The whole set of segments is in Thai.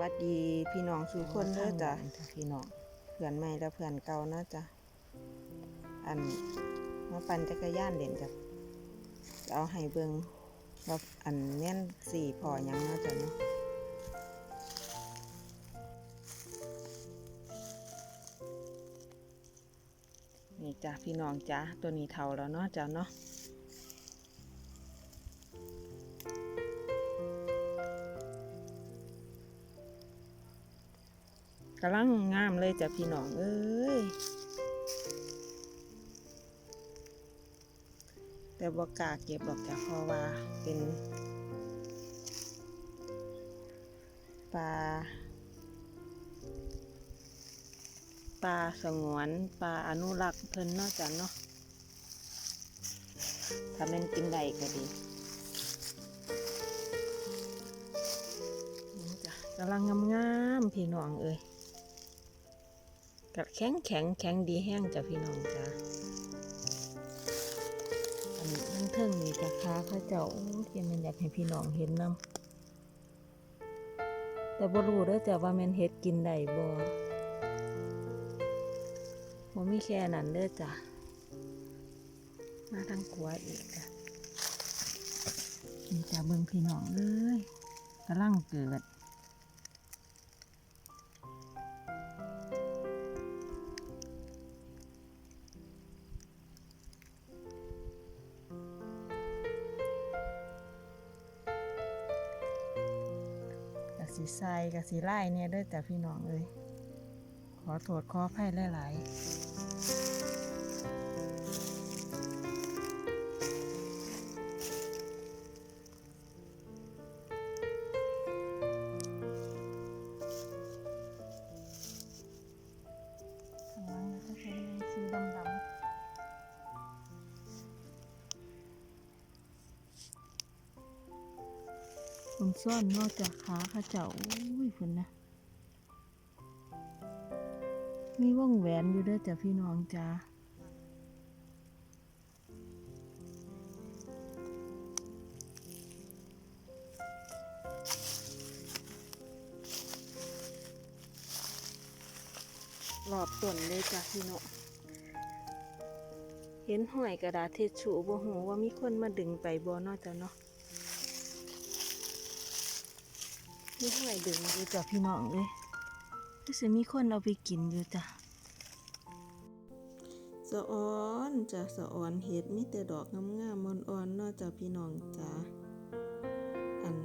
วัสดีพี่น้องสู่คนเด้อจ้ะพี่น้องเพื่อนใหม่และเพื่อนเก่าเนาะจ้ะอันมาปั่นจักรยานเด่นจ้ะเอาให้เบิ่งว่าอันแม่นสี่พอหยังเนาะจ้ะเนาะนี่จ้ะพี่น้องจ้ะตัวนี้เท่าแล้วเนาะจ้ะเนาะ กำลังงามเลยจ้ะพี่น้องเอ้ยแต่บ่กาเก็บหรอกจ้ะเพราะว่าเป็นปลาปลาสงวนปลาอนุรักษ์เพิ่นนาะจ้ะเนาะถ้าแม่นกินได้ก็ดีจ้ะกำลังงามๆพี่น้องเอ้ย กับแข็งแข็งแข็งดีแห้งจ้ะพี่น้องจ้ะอันนี้ทั้งเทิงนี่จ้ะค้าเข้าเจ้าโอ้ยมันอยากให้พี่น้องเห็นนำแต่บ่รู้เด้อจ้ะว่าแม่นเฮ็ดกินได้บ่บ่มีแค่นั้นเด้อจ้ะมาทางขวาอีกจ้ะนี่จ้ะเบิ่งพี่น้องเอ้ยกำลังเกิด สีใส่กะสีไล่เนี่ยเด้อจ้ะพี่น้องเอ้ยขอโทษขอให้หลายๆ ผมซ่อนนอกจากขาข้าเจ้าอุ้ยคุณนะ มีว่องแหวนอยู่ด้วยจ้ะพี่น้องจ้าหลอบต้นเลยจ้ะพี่น้องเห็นห้อยกระดาษเทชูบ่หูว่ามีคนมาดึงไปบ่นอกจ้ะเนาะ มีห้อยดึงอยู่จ้ะพี่น้องเลยก็จะมีคนเอาไปกินอยู่จ้ะสะออนจ้ะสะออนเห็ดมีแต่ดอกงามๆมอนอ่อนๆนอกจากพี่น้องจ้ะอัน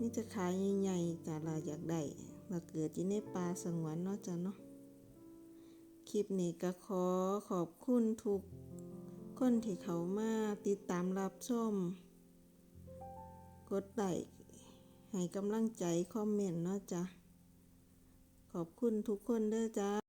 นี่จะขายใหญ่ๆจ้ะเราอยากได้เราเกิดอยู่ในป่าสงวนนอกจ้ะเนาะคลิปนี้ก็ขอขอบคุณทุกคนที่เขามาติดตามรับชม ดไลค์ให้กำลังใจ คอมเมนต์เนาะจ้ะ ขอบคุณทุกคนเด้อจ้า